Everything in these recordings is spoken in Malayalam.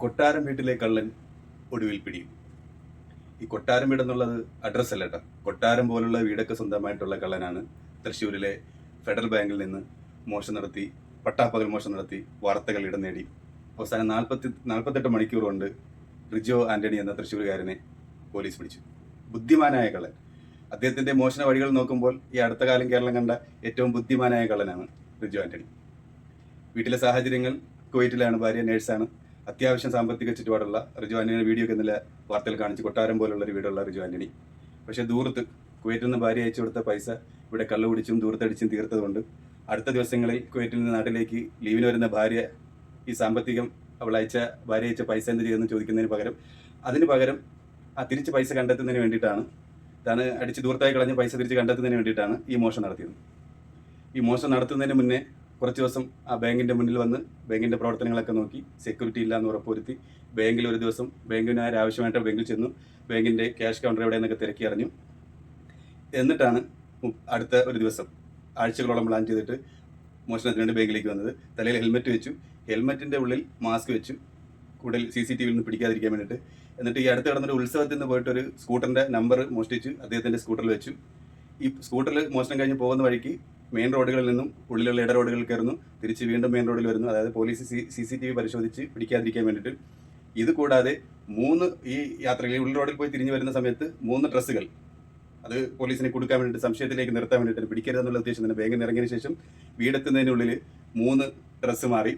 കൊട്ടാരം വീട്ടിലെ കള്ളൻ ഒടുവിൽ പിടിയും. ഈ കൊട്ടാരം വീട് എന്നുള്ളത് അഡ്രസ്സ് അല്ല കേട്ടോ കൊട്ടാരം പോലുള്ള വീടൊക്കെ സ്വന്തമായിട്ടുള്ള കള്ളനാണ് തൃശ്ശൂരിലെ ഫെഡറൽ ബാങ്കിൽ നിന്ന് മോഷണം നടത്തി പട്ടാപ്പകൽ മോഷണം നടത്തി വാർത്തകൾ ഇടം നേടി. അവസാനം നാൽപ്പത്തി നാൽപ്പത്തെട്ട് മണിക്കൂർ കൊണ്ട് റിജോ ആന്റണി എന്ന തൃശ്ശൂരുകാരനെ പോലീസ് പിടിച്ചു. ബുദ്ധിമാനായ കള്ളൻ. അദ്ദേഹത്തിന്റെ മോഷണ വഴികൾ നോക്കുമ്പോൾ ഈ അടുത്ത കാലം കേരളം കണ്ട ഏറ്റവും ബുദ്ധിമാനായ കള്ളനാണ് റിജോ ആന്റണി. വീട്ടിലെ സാഹചര്യങ്ങൾ കുവൈറ്റിലാണ് ഭാര്യ നേഴ്സാണ് അത്യാവശ്യം സാമ്പത്തിക ചുറ്റുപാടുള്ള റിജു ആന്റണിയുടെ വീഡിയോ ഒക്കെ ഇന്നലെ വാർത്തയിൽ കാണിച്ച് കൊട്ടാരം പോലുള്ള ഒരു വീടുള്ള റിജു ആന്റണി. പക്ഷെ ദൂരത്ത് കുവൈറ്റിൽ നിന്ന് ഭാര്യ അയച്ചു കൊടുത്ത പൈസ ഇവിടെ കള്ളു കുടിച്ചും ദൂരത്തടിച്ചും തീർത്തതുകൊണ്ട് അടുത്ത ദിവസങ്ങളിൽ കുവൈറ്റിൽ നിന്ന് നാട്ടിലേക്ക് ലീവിന് വരുന്ന ഭാര്യ ഈ സാമ്പത്തികം അവൾ അയച്ച ഭാര്യ അയച്ച പൈസ എന്ത് ചെയ്തെന്ന് ചോദിക്കുന്നതിന് പകരം അതിന് പകരം ആ തിരിച്ച് പൈസ കണ്ടെത്തുന്നതിന് വേണ്ടിയിട്ടാണ് താൻ അടിച്ച് ദൂരത്തായി കളഞ്ഞ പൈസ തിരിച്ച് കണ്ടെത്തുന്നതിന് വേണ്ടിയിട്ടാണ് ഈ മോഷണം നടത്തിയത്. ഈ മോഷണം നടത്തുന്നതിന് മുന്നേ കുറച്ച് ദിവസം ആ ബാങ്കിന്റെ മുന്നിൽ വന്ന് ബാങ്കിന്റെ പ്രവർത്തനങ്ങളൊക്കെ നോക്കി സെക്യൂരിറ്റി ഇല്ല എന്ന് ഉറപ്പുവരുത്തി. ബാങ്കിൽ ഒരു ദിവസം ബാങ്കിന് ആവശ്യമായിട്ട് ബാങ്കിൽ ചെന്നു. ബാങ്കിന്റെ ക്യാഷ് കൗണ്ടർ എവിടെയെന്നൊക്കെ തിരക്കി അറിഞ്ഞു. എന്നിട്ടാണ് അടുത്ത ഒരു ദിവസം ആഴ്ചകളോളം പ്ലാൻ ചെയ്തിട്ട് മോഷണത്തിന് വേണ്ടി ബാങ്കിലേക്ക് വന്നത്. തലയിൽ ഹെൽമെറ്റ് വെച്ചു. ഹെൽമെറ്റിന്റെ ഉള്ളിൽ മാസ്ക് വെച്ചു. കൂടുതൽ സി സി ടി വിയിൽ നിന്ന് പിടിക്കാതിരിക്കാൻ വേണ്ടിയിട്ട്. എന്നിട്ട് ഈ അടുത്ത് കിടന്നൊരു ഉത്സവത്തിൽ നിന്ന് പോയിട്ട് ഒരു സ്കൂട്ടറിന്റെ നമ്പർ മോഷ്ടിച്ചു. അദ്ദേഹത്തിന്റെ സ്കൂട്ടറിൽ വെച്ചു. ഈ സ്കൂട്ടറിൽ മോഷണം കഴിഞ്ഞ് പോകുന്ന വഴിക്ക് മെയിൻ റോഡുകളിൽ നിന്നും ഉള്ളിലുള്ള ഇട റോഡുകളിൽ കയറുന്നു. തിരിച്ച് വീണ്ടും മെയിൻ റോഡിൽ വരുന്നു. അതായത് police C C T V പരിശോധിച്ച് പിടിക്കാതിരിക്കാൻ വേണ്ടിയിട്ട്. ഇത് കൂടാതെ മൂന്ന് ഈ യാത്രയിൽ ഉൾ റോഡിൽ പോയി തിരിഞ്ഞു വരുന്ന സമയത്ത് മൂന്ന് ഡ്രസ്സുകൾ അത് പോലീസിനെ കൊടുക്കാൻ വേണ്ടിയിട്ട് സംശയത്തിലേക്ക് നിർത്താൻ വേണ്ടിയിട്ട് പിടിക്കരുതെന്നുള്ള ഉദ്ദേശം തന്നെ ബാങ്കിൽ ഇറങ്ങിയതിന് ശേഷം വീടെത്തുന്നതിനുള്ളിൽ മൂന്ന് ഡ്രസ്സ് മാറി.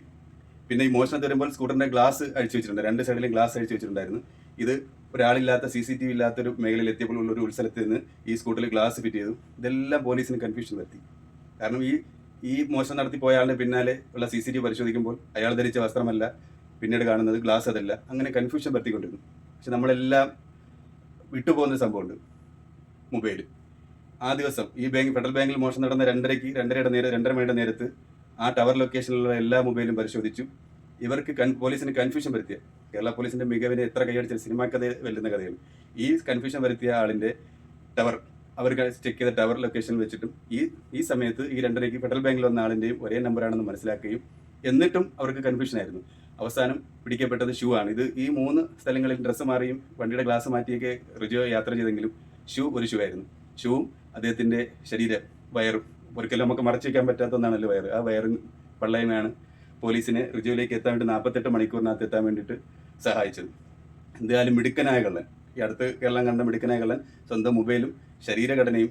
പിന്നെ ഈ മോഷണം വരുമ്പോൾ സ്കൂട്ടറിന്റെ ഗ്ലാസ് അഴിച്ചു വെച്ചിട്ടുണ്ട്. രണ്ട് സൈഡിലും ഗ്ലാസ് അഴിച്ചു വെച്ചിട്ടുണ്ടായിരുന്നു. ഇത് ഒരാളില്ലാത്ത സി സി ടി വി ഇല്ലാത്തൊരു മേഖലയിൽ എത്തിയപ്പോൾ ഉള്ള ഒരു ഉത്സവത്തിൽ നിന്ന് ഈ സ്കൂട്ടറിൽ ഗ്ലാസ് ഫിറ്റ് ചെയ്തു. ഇതെല്ലാം പോലീസിന് കൺഫ്യൂഷൻ വരുത്തി. കാരണം ഈ ഈ മോശം പോയ ആളുടെ പിന്നാലെ ഉള്ള സി സി ടി പരിശോധിക്കുമ്പോൾ അയാൾ ധരിച്ച വസ്ത്രമല്ല പിന്നീട് കാണുന്നത് ഗ്ലാസ് അതല്ല. അങ്ങനെ കൺഫ്യൂഷൻ വരുത്തിക്കൊണ്ടിരുന്നു പക്ഷെ നമ്മളെല്ലാം വിട്ടുപോകുന്ന സംഭവമുണ്ട് മൊബൈൽ ആ ദിവസം ഈ ബാങ്ക് ഫെഡറൽ ബാങ്കിൽ മോഷണം നടന്ന രണ്ടരയ്ക്ക് രണ്ടരയുടെ നേരം രണ്ടര മണിയുടെ നേരത്ത് ആ ടവർ ലൊക്കേഷനിലുള്ള എല്ലാ മൊബൈലും പരിശോധിച്ചു. ഇവർക്ക് കൺ പോലീസിന് കൺഫ്യൂഷൻ വരുത്തിയ കേരള പോലീസിന്റെ മികവിനെ എത്ര കൈയടിച്ച സിനിമാ കഥ വെല്ലുന്ന കഥയാണ്. ഈ കൺഫ്യൂഷൻ വരുത്തിയ ആളിന്റെ ടവർ അവർ ചെക്ക് ചെയ്ത ടവർ ലൊക്കേഷൻ വെച്ചിട്ടും ഈ ഈ സമയത്ത് ഈ രണ്ടരയ്ക്ക് ഫെഡറൽ ബാങ്കിൽ വന്ന ആളിന്റെയും ഒരേ നമ്പറാണെന്ന് മനസ്സിലാക്കുകയും എന്നിട്ടും അവർക്ക് കൺഫ്യൂഷൻ ആയിരുന്നു. അവസാനം പിടിക്കപ്പെട്ടത് ഷൂ ആണ്. ഇത് ഈ മൂന്ന് സ്ഥലങ്ങളിൽ ഡ്രസ്സ് മാറിയും വണ്ടിയുടെ ഗ്ലാസ് മാറ്റിയൊക്കെ റിജോ യാത്ര ചെയ്തെങ്കിലും ഷൂ ഒരു ഷൂ ആയിരുന്നു. ഷൂവും അദ്ദേഹത്തിന്റെ ശരീര വയറും ഒരിക്കലും നമുക്ക് മറച്ചു വയ്ക്കാൻ പറ്റാത്ത ഒന്നാണല്ലോ വയറ്. ആ വയറും പള്ളയുമാണ് പോലീസിനെ റിജുവിലേക്ക് എത്താൻ വേണ്ടി നാൽപ്പത്തെട്ട് മണിക്കൂറിനകത്ത് എത്താൻ വേണ്ടിയിട്ട് സഹായിച്ചത്. എന്തായാലും മിടുക്കനായ കള്ളൻ. ഈ അടുത്ത് കേരളം കണ്ട മിടുക്കനായ കള്ളൻ സ്വന്തം മൊബൈലും ശരീരഘടനയും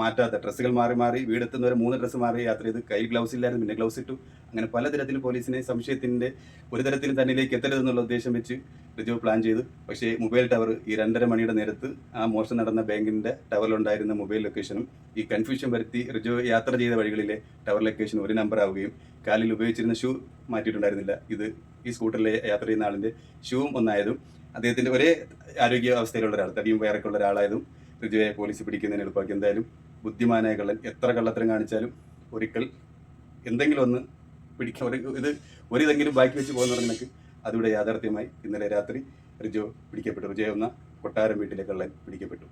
മാറ്റാത്ത. ഡ്രസ്സുകൾ മാറി മാറി വീടെത്തുന്നവരെ മൂന്ന് ഡ്രസ്സ് മാറി യാത്ര ചെയ്ത് കയ്യിൽ ഗ്ലൗസ് ഇല്ലായിരുന്നു പിന്നെ ഗ്ലൗസ് ഇട്ടു. അങ്ങനെ പലതരത്തിൽ പോലീസിനെ സംശയത്തിന്റെ ഒരു തരത്തിലും തന്നിലേക്ക് എത്തരുതെന്നുള്ള ഉദ്ദേശം വെച്ച് റിജു പ്ലാൻ ചെയ്തു. പക്ഷേ മൊബൈൽ ടവർ ഈ രണ്ടര മണിയുടെ നേരത്ത് ആ മോഷണം നടന്ന ബാങ്കിന്റെ ടവറിലുണ്ടായിരുന്ന മൊബൈൽ ലൊക്കേഷനും ഈ കൺഫ്യൂഷൻ വരുത്തി റിജു യാത്ര ചെയ്ത വഴികളിലെ ടവർ ലൊക്കേഷൻ ഒരു നമ്പർ ആവുകയും കാലിൽ ഉപയോഗിച്ചിരുന്ന ഷൂ മാറ്റിയിട്ടുണ്ടായിരുന്നില്ല. ഇത് ഈ സ്കൂട്ടറിലെ യാത്ര ചെയ്യുന്ന ആളിന്റെ ഷൂവും ഒന്നായതും അദ്ദേഹത്തിന്റെ ഒരേ ആരോഗ്യ അവസ്ഥയിലുള്ള ഒരാൾ തടിയും വയറൊക്കെ ഉള്ള ഒരാളായതും റിജുവെ പോലീസ് പിടിക്കുന്നതിന് എളുപ്പമാക്കി. എന്തായാലും ബുദ്ധിമാനായ കള്ളൻ എത്ര കള്ളത്തരം കാണിച്ചാലും ഒരിക്കൽ എന്തെങ്കിലും ഒന്ന് പിടിക്കാൻ ഒരു ഇത് ഒരിതെങ്കിലും ബാക്കി വെച്ച് പോകുന്ന നിനക്ക് അതിവിടെ യാഥാർത്ഥ്യമായി ഇന്നലെ രാത്രി റിജോ പിടിക്കപ്പെട്ടു. റിജോ എന്ന കൊട്ടാരം വീട്ടിലെ കള്ളൻ പിടിക്കപ്പെട്ടു.